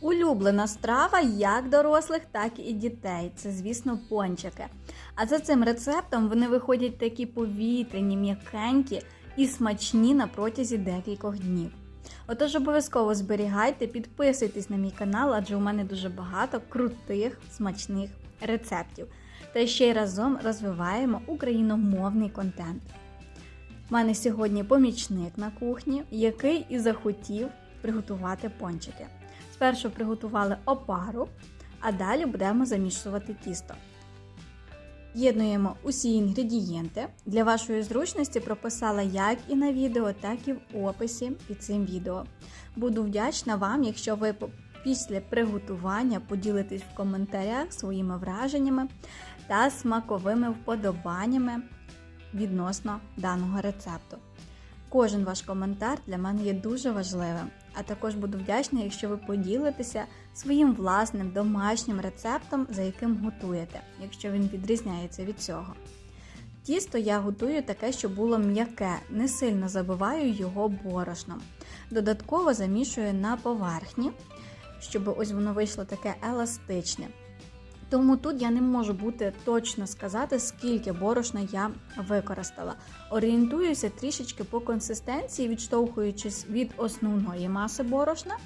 Улюблена страва як дорослих, так і дітей. Це, звісно, пончики. А за цим рецептом вони виходять такі повітряні, м'якенькі і смачні на протязі декількох днів. Отож обов'язково зберігайте, підписуйтесь на мій канал, адже у мене дуже багато крутих смачних рецептів. Та ще й разом розвиваємо україномовний контент. У мене сьогодні помічник на кухні, який і захотів приготувати пончики. Спершу приготували опару, а далі будемо замішувати тісто. Єднуємо усі інгредієнти. Для вашої зручності прописала як і на відео, так і в описі під цим відео. Буду вдячна вам, якщо ви після приготування поділитесь в коментарях своїми враженнями та смаковими вподобаннями відносно даного рецепту. Кожен ваш коментар для мене є дуже важливим, а також буду вдячна, якщо ви поділитеся своїм власним домашнім рецептом, за яким готуєте, якщо він відрізняється від цього. Тісто я готую таке, щоб було м'яке, не сильно забиваю його борошном. Додатково замішую на поверхні, щоб ось воно вийшло таке еластичне. Тому тут я не можу бути точно сказати, скільки борошна я використала. Орієнтуюся трішечки по консистенції, відштовхуючись від основної маси борошна,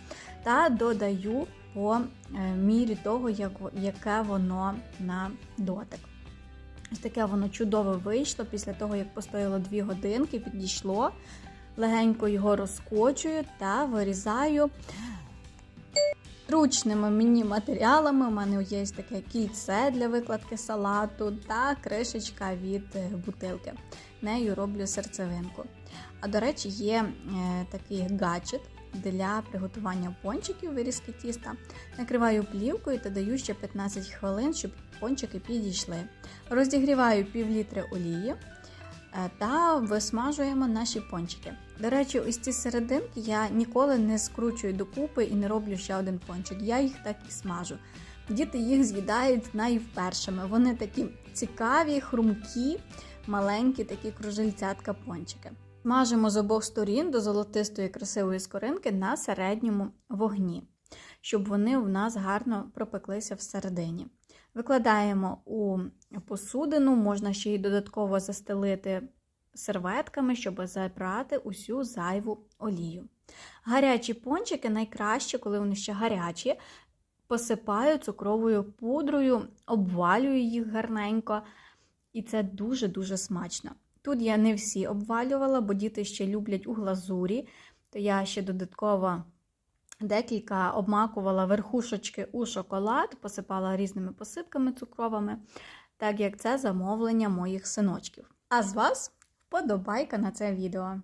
та додаю по е, мірі того, яке воно на дотик. Ось таке воно чудове вийшло після того, як постояло 2 годинки, підійшло. Легенько його розкочую та вирізаю Ручними мені матеріалами у мене є таке кільце для викладки салату та кришечка від е, бутилки. Нею роблю серцевинку. А до речі, є е, такий гаджет для приготування пончиків, вирізки тіста. Накриваю плівкою та даю ще 15 хвилин, щоб пончики підійшли. Розігріваю пів літри олії. Е, та висмажуємо наші пончики. До речі, ось ці серединки я ніколи не скручую докупи і не роблю ще один пончик. Я їх так і смажу. Діти їх з'їдають найвпершими. Вони такі цікаві, хрумкі, маленькі, такі кружельцятка пончики. Мажемо з обох сторін до золотистої красивої скоринки на середньому вогні, щоб вони в нас гарно пропеклися всередині. Викладаємо у посудину, можна ще й додатково застелити серветками, щоб забрати усю зайву олію. Гарячі пончики найкраще, коли вони ще гарячі, посипаю цукровою пудрою, обвалюю їх гарненько, і це дуже-дуже смачно. Тут я не всі обвалювала, бо діти ще люблять у глазурі, то я ще додатково декілька обмакувала верхушечки у шоколад, посипала різними посипками цукровими, так як це замовлення моїх синочків. А з вас вподобайка на це відео.